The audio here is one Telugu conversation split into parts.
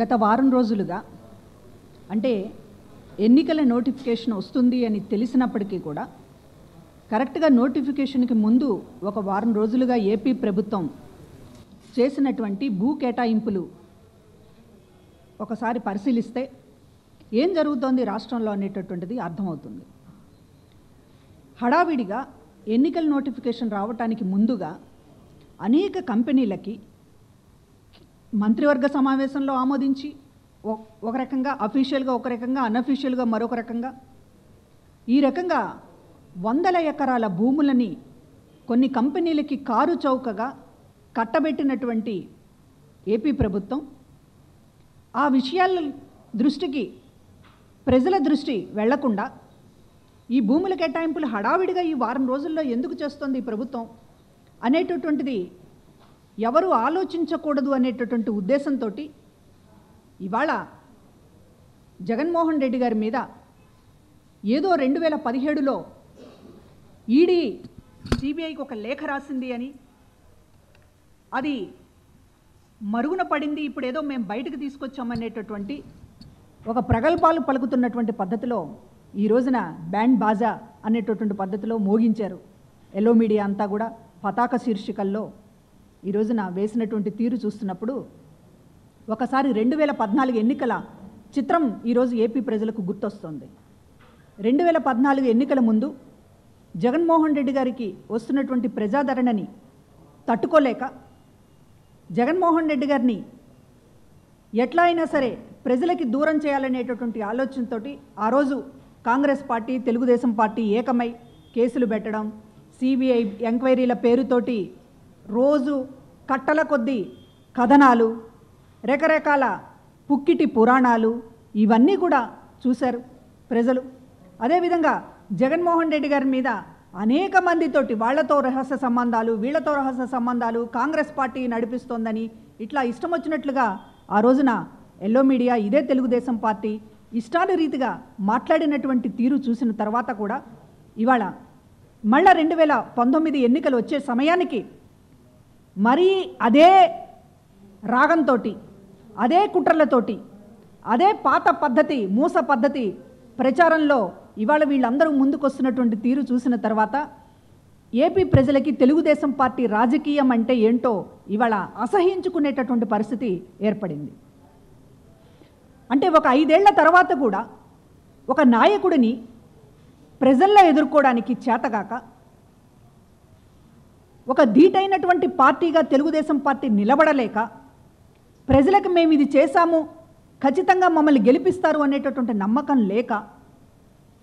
గత వారం రోజులుగా అంటే ఎన్నికల నోటిఫికేషన్ వస్తుంది అని తెలిసినప్పటికీ కూడా కరెక్ట్గా నోటిఫికేషన్కి ముందు ఒక వారం రోజులుగా ఏపీ ప్రభుత్వం చేసినటువంటి భూ కేటాయింపులు ఒకసారి పరిశీలిస్తే ఏం జరుగుతోంది రాష్ట్రంలో అనేటటువంటిది అర్థమవుతుంది. హడావిడిగా ఎన్నికల నోటిఫికేషన్ రావటానికి ముందుగా అనేక కంపెనీలకి మంత్రివర్గ సమావేశంలో ఆమోదించి ఒక రకంగా అఫీషియల్గా ఒక రకంగా అన్అఫీషియల్గా మరొక రకంగా ఈ రకంగా వందల ఎకరాల భూములని కొన్ని కంపెనీలకి కారు చౌకగా కట్టబెట్టినటువంటి ఏపీ ప్రభుత్వం ఆ విషయాల దృష్టికి ప్రజల దృష్టి వెళ్ళకుండా ఈ భూముల కేటాయింపులు హడావిడిగా ఈ వారం రోజుల్లో ఎందుకు చేస్తోంది ఈ ప్రభుత్వం అనేటటువంటిది ఎవరు ఆలోచించకూడదు అనేటటువంటి ఉద్దేశంతో ఇవాళ జగన్మోహన్ రెడ్డి గారి మీద ఏదో రెండు వేల పదిహేడులో ఈడీ సిబిఐకి ఒక లేఖ రాసింది అని అది మరుగున పడింది ఇప్పుడు ఏదో మేము బయటకు తీసుకొచ్చామనేటటువంటి ఒక ప్రగల్భాలు పలుకుతున్నటువంటి పద్ధతిలో ఈ రోజున బ్యాండ్ బాజా అనేటటువంటి పద్ధతిలో మోగించారు. ఎల్లో మీడియా అంతా కూడా పతాక శీర్షికల్లో ఈ రోజున వేసినటువంటి తీరు చూస్తున్నప్పుడు ఒకసారి రెండు వేల పద్నాలుగు ఎన్నికల చిత్రం ఈరోజు ఏపీ ప్రజలకు గుర్తొస్తుంది. రెండు వేల పద్నాలుగు ఎన్నికల ముందు జగన్మోహన్ రెడ్డి గారికి వస్తున్నటువంటి ప్రజాదరణని తట్టుకోలేక జగన్మోహన్ రెడ్డి గారిని ఎట్లా అయినా సరే ప్రజలకి దూరం చేయాలనేటటువంటి ఆలోచనతో ఆ రోజు కాంగ్రెస్ పార్టీ తెలుగుదేశం పార్టీ ఏకమై కేసులు పెట్టడం సిబిఐ ఎంక్వైరీల పేరుతోటి రోజు కట్టల కొద్దీ కథనాలు రకరకాల పుక్కిటి పురాణాలు ఇవన్నీ కూడా చూశారు ప్రజలు. అదేవిధంగా జగన్మోహన్ రెడ్డి గారి మీద అనేక మందితోటి వాళ్ళతో రహస్య సంబంధాలు వీళ్ళతో రహస్య సంబంధాలు కాంగ్రెస్ పార్టీ నడిపిస్తోందని ఇట్లా ఇష్టం వచ్చినట్లుగా ఆ రోజున ఎల్లో మీడియా ఇదే తెలుగుదేశం పార్టీ ఇష్టాను రీతిగా మాట్లాడినటువంటి తీరు చూసిన తర్వాత కూడా ఇవాళ మళ్ళా రెండు వేల పంతొమ్మిది ఎన్నికలు వచ్చే సమయానికి మరీ అదే రాగంతో అదే కుట్రలతోటి అదే పాత పద్ధతి మూస పద్ధతి ప్రచారంలో ఇవాళ వీళ్ళందరూ ముందుకొస్తున్నటువంటి తీరు చూసిన తర్వాత ఏపీ ప్రజలకి తెలుగుదేశం పార్టీ రాజకీయం అంటే ఏంటో ఇవాళ అసహించుకునేటటువంటి పరిస్థితి ఏర్పడింది. అంటే ఒక ఐదేళ్ళ తర్వాత కూడా ఒక నాయకుడిని ప్రజల్లో ఎదుర్కోవడానికి చేతగాక ఒక ధీటైనటువంటి పార్టీగా తెలుగుదేశం పార్టీ నిలబడలేక ప్రజలకు మేము ఇది చేశాము ఖచ్చితంగా మమ్మల్ని గెలిపిస్తారు అనేటటువంటి నమ్మకం లేక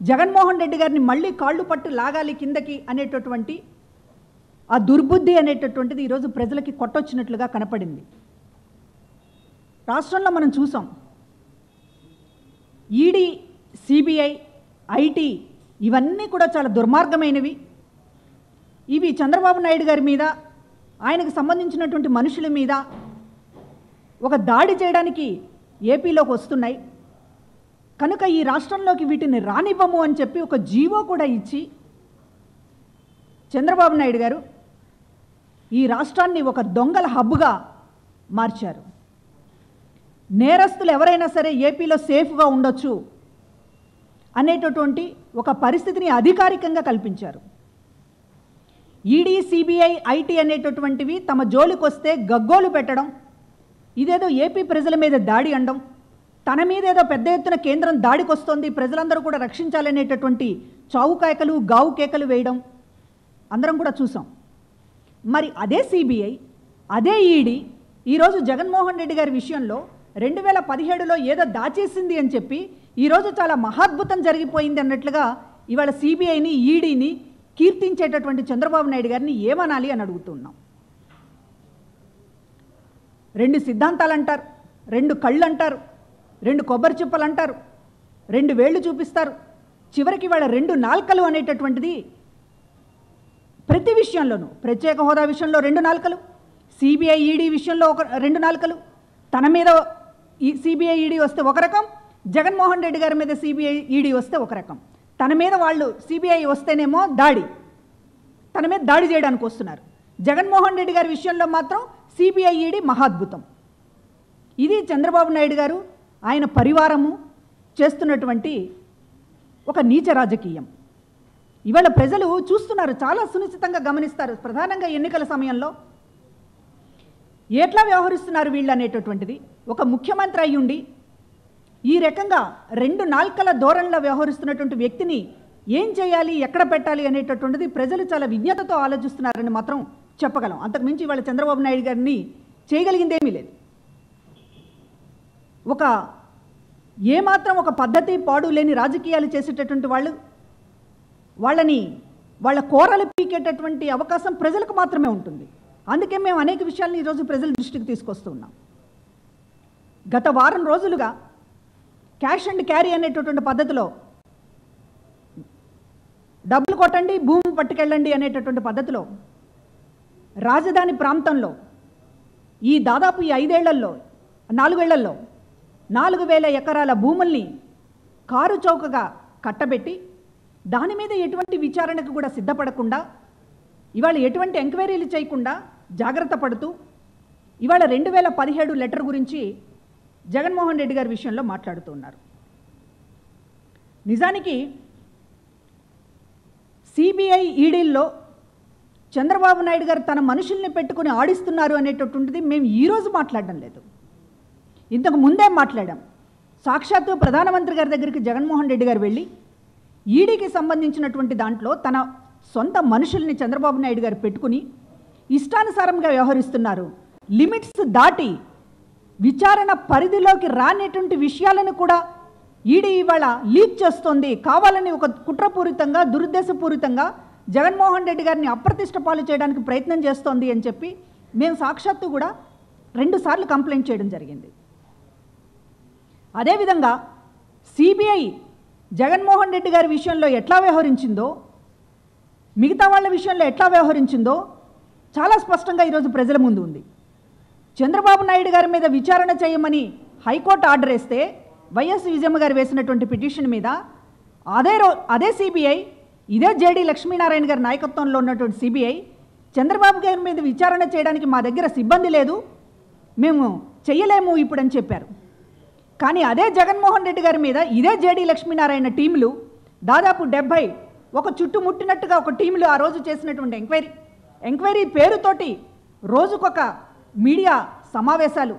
జగన్మోహన్ రెడ్డి గారిని మళ్ళీ కాళ్ళు పట్టు లాగాలి కిందకి అనేటటువంటి ఆ దుర్బుద్ధి అనేటటువంటిది ఈరోజు ప్రజలకి కొట్టొచ్చినట్లుగా కనపడింది. రాష్ట్రంలో మనం చూసాం. ఈడీ సిబిఐ ఐటీ ఇవన్నీ కూడా చాలా దుర్మార్గమైనవి. ఇవి చంద్రబాబు నాయుడు గారి మీద ఆయనకు సంబంధించినటువంటి మనుషుల మీద ఒక దాడి చేయడానికి ఏపీలోకి వస్తున్నాయి. కనుక ఈ రాష్ట్రంలోకి వీటిని రానివ్వము అని చెప్పి ఒక జీవో కూడా ఇచ్చి చంద్రబాబు నాయుడు గారు ఈ రాష్ట్రాన్ని ఒక దొంగల హబ్గా మార్చారు. నేరస్తులు ఎవరైనా సరే ఏపీలో సేఫ్గా ఉండొచ్చు అనేటటువంటి ఒక పరిస్థితిని అధికారికంగా కల్పించారు. ఈడీ సిబిఐ ఐటీ అనేటటువంటివి తమ జోలికొస్తే గగ్గోలు పెట్టడం ఇదేదో ఏపీ ప్రజల మీద దాడి అనడం తన మీద ఏదో పెద్ద ఎత్తున కేంద్రం దాడికొస్తోంది ప్రజలందరూ కూడా రక్షించాలనేటటువంటి చావు కేకలు గావు కేకలు వేయడం అందరం కూడా చూసాం. మరి అదే సిబిఐ అదే ఈడీ ఈరోజు జగన్మోహన్ రెడ్డి గారి విషయంలో రెండు వేల పదిహేడులో ఏదో దాచేసింది అని చెప్పి ఈరోజు చాలా మహాద్భుతం జరిగిపోయింది అన్నట్లుగా ఇవాళ సిబిఐని ఈడీని కీర్తించేటటువంటి చంద్రబాబు నాయుడు గారిని ఏమనాలి అని అడుగుతున్నాం. రెండు సిద్ధాంతాలు అంటారు రెండు కళ్ళు అంటారు రెండు కొబ్బరి చిప్పలు అంటారు రెండు వేళ్ళు చూపిస్తారు. చివరికి వాళ్ళ రెండు నాల్కలు అనేటటువంటిది ప్రతి విషయంలోనూ ప్రత్యేక హోదా విషయంలో రెండు నాలుకలు సిబిఐ ఈడీ విషయంలో ఒక రెండు నాలుకలు తన మీద ఈ సిబిఐ ఈడీ వస్తే ఒక రకం జగన్మోహన్ రెడ్డి గారి మీద సిబిఐ ఈడీ వస్తే ఒక రకం. తన మీద వాళ్ళు సిబిఐ వస్తేనేమో దాడి. తన మీద దాడి చేయడానికి వస్తున్నారు. జగన్మోహన్ రెడ్డి గారి విషయంలో మాత్రం సిబిఐ ఈడి మహాద్భుతం. ఇది చంద్రబాబు నాయుడు గారు ఆయన పరివారము చేస్తున్నటువంటి ఒక నీచ రాజకీయం. ఇవాళ ప్రజలు చూస్తున్నారు చాలా సునిశ్చితంగా గమనిస్తారు ప్రధానంగా ఎన్నికల సమయంలో. ఎట్లా వ్యవహరిస్తున్నారు వీళ్ళు అనేటటువంటిది. ఒక ముఖ్యమంత్రి అయ్యుండి ఈ రకంగా రెండు నాల్కల ధోరణిలో వ్యవహరిస్తున్నటువంటి వ్యక్తిని ఏం చేయాలి ఎక్కడ పెట్టాలి అనేటటువంటిది ప్రజలు చాలా విజ్ఞతతో ఆలోచిస్తున్నారని మాత్రం చెప్పగలం. అంతకుమించి ఇవాళ చంద్రబాబు నాయుడు గారిని చేయగలిగిందేమీ లేదు. ఒక ఏమాత్రం ఒక పద్ధతి పాడు లేని రాజకీయాలు చేసేటటువంటి వాళ్ళు వాళ్ళని వాళ్ళ కోరలు పీకేటటువంటి అవకాశం ప్రజలకు మాత్రమే ఉంటుంది. అందుకే మేము అనేక విషయాలను ఈరోజు ప్రజల దృష్టికి తీసుకొస్తూ ఉన్నాం. గత వారం రోజులుగా క్యాష్ అండ్ క్యారీ అనేటటువంటి పద్ధతిలో డబ్బులు కొట్టండి భూమి పట్టుకెళ్ళండి అనేటటువంటి పద్ధతిలో రాజధాని ప్రాంతంలో ఈ దాదాపు ఈ ఐదేళ్ళలో నాలుగేళ్ళలో నాలుగు వేల ఎకరాల భూముల్ని కారు చౌకగా కట్టబెట్టి దాని మీద ఎటువంటి విచారణకు కూడా సిద్ధపడకుండా ఇవాళ ఎటువంటి ఎంక్వైరీలు చేయకుండా జాగ్రత్త పడుతూ ఇవాళ రెండు వేల పదిహేడు లెటర్ గురించి జగన్మోహన్ రెడ్డి గారి విషయంలో మాట్లాడుతున్నారు నిజానికి సిబిఐ ఈడీల్లో చంద్రబాబు నాయుడు గారు తన మనుషుల్ని పెట్టుకుని ఆడిస్తున్నారు అనేటటువంటిది మేము ఈరోజు మాట్లాడడం లేదు. ఇంతకు ముందే మాట్లాడాం. సాక్షాత్తు ప్రధానమంత్రి గారి దగ్గరికి జగన్మోహన్ రెడ్డి గారు వెళ్ళి ఈడీకి సంబంధించినటువంటి దాంట్లో తన సొంత మనుషుల్ని చంద్రబాబు నాయుడు గారు పెట్టుకుని ఇష్టానుసారంగా వ్యవహరిస్తున్నారు. లిమిట్స్ దాటి విచారణ పరిధిలోకి రానేటువంటి విషయాలను కూడా ఈడీ ఇవాళ లీక్ చేస్తోంది. కావాలని ఒక కుట్రపూరితంగా దురుద్దేశపూరితంగా జగన్మోహన్ రెడ్డి గారిని అప్రతిష్ట పాలు చేయడానికి ప్రయత్నం చేస్తోంది అని చెప్పి మేము సాక్షాత్తు కూడా రెండుసార్లు కంప్లైంట్ చేయడం జరిగింది. అదేవిధంగా సిబిఐ జగన్మోహన్ రెడ్డి గారి విషయంలో ఎట్లా వ్యవహరించిందో మిగతా వాళ్ళ విషయంలో ఎట్లా వ్యవహరించిందో చాలా స్పష్టంగా ఈరోజు ప్రజల ముందు ఉంది. చంద్రబాబు నాయుడు గారి మీద విచారణ చేయమని హైకోర్టు ఆర్డర్ వేస్తే వైఎస్ విజయమ్మ గారు వేసినటువంటి పిటిషన్ మీద అదే రో అదే సిబిఐ ఇదే జేడి లక్ష్మీనారాయణ గారి నాయకత్వంలో ఉన్నటువంటి సిబిఐ చంద్రబాబు గారి మీద విచారణ చేయడానికి మా దగ్గర సిబ్బంది లేదు మేము చెయ్యలేము ఇప్పుడు అని చెప్పారు. కానీ అదే జగన్మోహన్ రెడ్డి గారి మీద ఇదే జేడి లక్ష్మీనారాయణ టీంలు దాదాపు డెబ్భై ఒక చుట్టుముట్టినట్టుగా ఒక టీంలు ఆ రోజు చేసినటువంటి ఎంక్వైరీ ఎంక్వైరీ పేరుతోటి రోజుకొక మీడియా సమావేశాలు.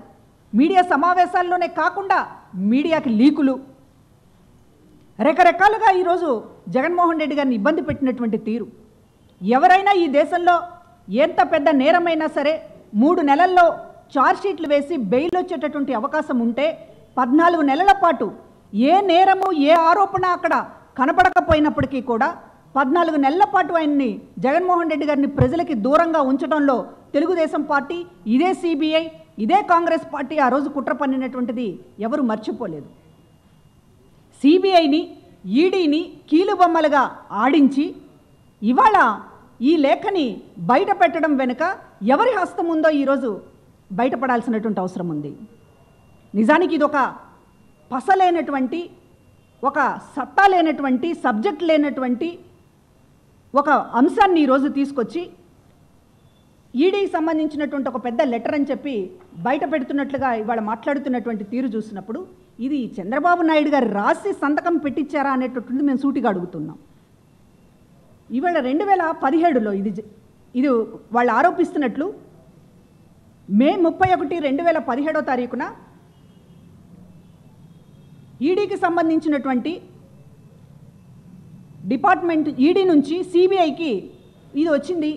మీడియా సమావేశాల్లోనే కాకుండా మీడియాకి లీకులు. రకరకాలుగా ఈరోజు జగన్మోహన్ రెడ్డి గారిని ఇబ్బంది పెట్టినటువంటి తీరు. ఎవరైనా ఈ దేశంలో ఎంత పెద్ద నేరమైనా సరే మూడు నెలల్లో షీట్లు వేసి బెయిల్ వచ్చేటటువంటి అవకాశం ఉంటే పద్నాలుగు నెలల పాటు ఏ నేరము ఏ ఆరోపణ అక్కడ కనపడకపోయినప్పటికీ కూడా పద్నాలుగు నెలల పాటు ఆయన్ని జగన్మోహన్ రెడ్డి గారిని ప్రజలకి దూరంగా ఉంచడంలో తెలుగుదేశం పార్టీ ఇదే సిబిఐ ఇదే కాంగ్రెస్ పార్టీ ఆ రోజు కుట్ర పన్నినటువంటిది ఎవరు మర్చిపోలేదు. సిబిఐని ఈడీని కీలుబొమ్మలుగా ఆడించి ఇవాళ ఈ లేఖని బయట పెట్టడం వెనుక ఎవరి హస్తం ఉందో ఈరోజు బయటపడాల్సినటువంటి అవసరం ఉంది. నిజానికి ఇది ఒక పసలేనటువంటి ఒక సత్తా లేనటువంటి సబ్జెక్ట్ లేనటువంటి ఒక అంశాన్ని ఈరోజు తీసుకొచ్చి ఈడీకి సంబంధించినటువంటి ఒక పెద్ద లెటర్ అని చెప్పి బయట పెడుతున్నట్లుగా ఇవాళ మాట్లాడుతున్నటువంటి తీరు చూసినప్పుడు ఇది చంద్రబాబు నాయుడు గారు రాసి సంతకం పెట్టించారా అనేటటువంటిది మేము సూటిగా అడుగుతున్నాం. ఇవాళ రెండు వేల పదిహేడులో ఇది ఇది వాళ్ళు ఆరోపిస్తున్నట్లు మే ముప్పై ఒకటి రెండు వేల పదిహేడో తారీఖున ఈడీకి సంబంధించినటువంటి డిపార్ట్మెంట్ ఈడీ నుంచి సిబిఐకి ఇది వచ్చింది.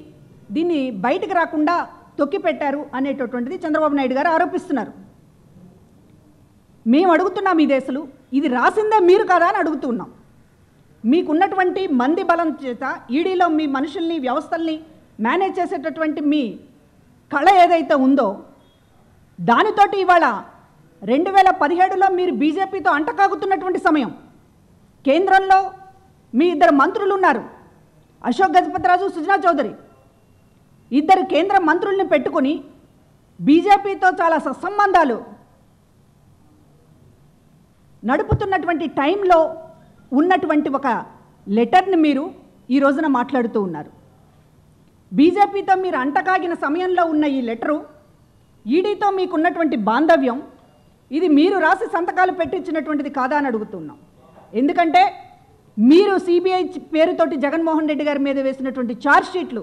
దీన్ని బయటకు రాకుండా తొక్కి పెట్టారు అనేటటువంటిది చంద్రబాబు నాయుడు గారు ఆరోపిస్తున్నారు. మేము అడుగుతున్నాం ఈ దేశలు ఇది రాసిందే మీరు కదా అని అడుగుతున్నాం. మీకున్నటువంటి మంది బలం చేత ఈడీలో మీ మనుషుల్ని వ్యవస్థల్ని మేనేజ్ చేసేటటువంటి మీ కళ ఏదైతే ఉందో దానితోటి ఇవాళ రెండు వేల పదిహేడులో మీరు బీజేపీతో అంటకాగుతున్నటువంటి సమయం. కేంద్రంలో మీ ఇద్దరు మంత్రులు ఉన్నారు. అశోక్ గజపతిరాజు సుజనా చౌదరి. ఇద్దరు కేంద్ర మంత్రుల్ని పెట్టుకుని బీజేపీతో చాలా సత్సంబంధాలు నడుపుతున్నటువంటి టైంలో ఉన్నటువంటి ఒక లెటర్ని మీరు ఈ రోజున మాట్లాడుతూ ఉన్నారు. బీజేపీతో మీరు అంటకాగిన సమయంలో ఉన్న ఈ లెటరు ఈడీతో మీకున్నటువంటి బాంధవ్యం ఇది మీరు రాసి సంతకాలు పెట్టించినటువంటిది కాదా అని అడుగుతున్నాం. ఎందుకంటే మీరు సిబిఐ పేరుతోటి జగన్మోహన్ రెడ్డి గారి మీద వేసినటువంటి ఛార్జ్ షీట్లు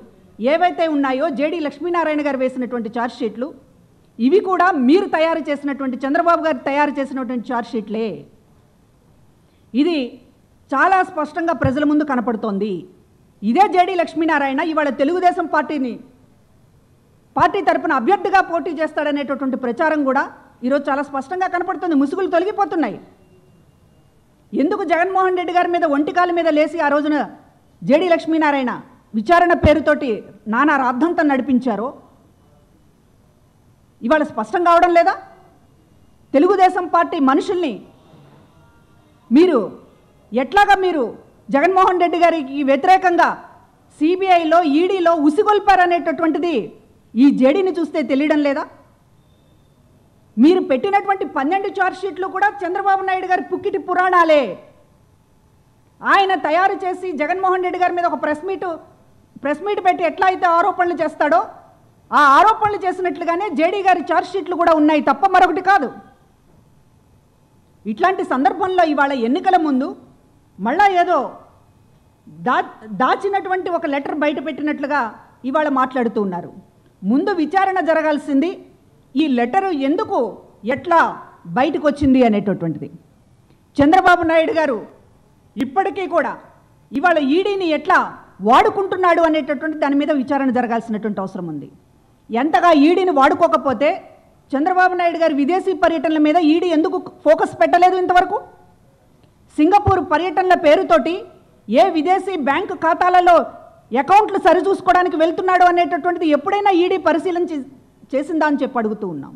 ఏవైతే ఉన్నాయో జేడీ లక్ష్మీనారాయణ గారు వేసినటువంటి ఛార్జ్ షీట్లు ఇవి కూడా మీరు తయారు చేసినటువంటి చంద్రబాబు గారు తయారు చేసినటువంటి ఛార్జ్ షీట్లే ఇది చాలా స్పష్టంగా ప్రజల ముందు కనపడుతోంది. ఇదే జేడీ లక్ష్మీనారాయణ ఇవాళ తెలుగుదేశం పార్టీని పార్టీ తరపున అభ్యర్థిగా పోటీ చేస్తాడనేటటువంటి ప్రచారం కూడా ఈరోజు చాలా స్పష్టంగా కనపడుతుంది. ముసుగులు తొలగిపోతున్నాయి. ఎందుకు జగన్మోహన్ రెడ్డి గారి మీద ఒంటికాల మీద లేచి ఆ రోజున జేడి లక్ష్మీనారాయణ విచారణ పేరుతోటి నానా రాద్ధాంతం నడిపించారో? ఇవాళ స్పష్టం కావడం లేదా? తెలుగుదేశం పార్టీ మనుషుల్ని మీరు ఎట్లాగా మీరు జగన్మోహన్ రెడ్డి గారికి వ్యతిరేకంగా సిబిఐలో ఈడీలో ఉసిగొల్పారనేటటువంటిది ఈ జేడీని చూస్తే తెలియడం లేదా? మీరు పెట్టినటువంటి పన్నెండు చార్జ్షీట్లు కూడా చంద్రబాబు నాయుడు గారి పుక్కిటి పురాణాలే. ఆయన తయారు చేసి జగన్మోహన్ రెడ్డి గారి మీద ఒక ప్రెస్ మీటు ప్రెస్ మీట్ పెట్టి ఎట్లా అయితే ఆరోపణలు చేస్తాడో ఆ ఆరోపణలు చేసినట్లుగానే జేడీ గారి చార్జ్షీట్లు కూడా ఉన్నాయి తప్ప మరొకటి కాదు. ఇట్లాంటి సందర్భంలో ఇవాళ ఎన్నికల ముందు మళ్ళా ఏదో దా దాచినటువంటి ఒక లెటర్ బయట పెట్టినట్లుగా ఇవాళ మాట్లాడుతూ ఉన్నారు. ముందు విచారణ జరగాల్సింది ఈ లెటరు ఎందుకు ఎట్లా బయటకు వచ్చింది అనేటటువంటిది. చంద్రబాబు నాయుడు గారు ఇప్పటికీ కూడా ఇవాళ ఈడీని ఎట్లా వాడుకుంటున్నాడు అనేటటువంటి దాని మీద విచారణ జరగాల్సినటువంటి అవసరం ఉంది. ఎంతగా ఈడీని వాడుకోకపోతే చంద్రబాబు నాయుడు గారి విదేశీ పర్యటనల మీద ఈడీ ఎందుకు ఫోకస్ పెట్టలేదు ఇంతవరకు? సింగపూర్ పర్యటనల పేరుతోటి ఏ విదేశీ బ్యాంకు ఖాతాలలో అకౌంట్లు సరిచూసుకోవడానికి వెళ్తున్నాడు అనేటటువంటిది ఎప్పుడైనా ఈడీ పరిశీలన చేసిందా అని చెప్పి అడుగుతూ ఉన్నాం.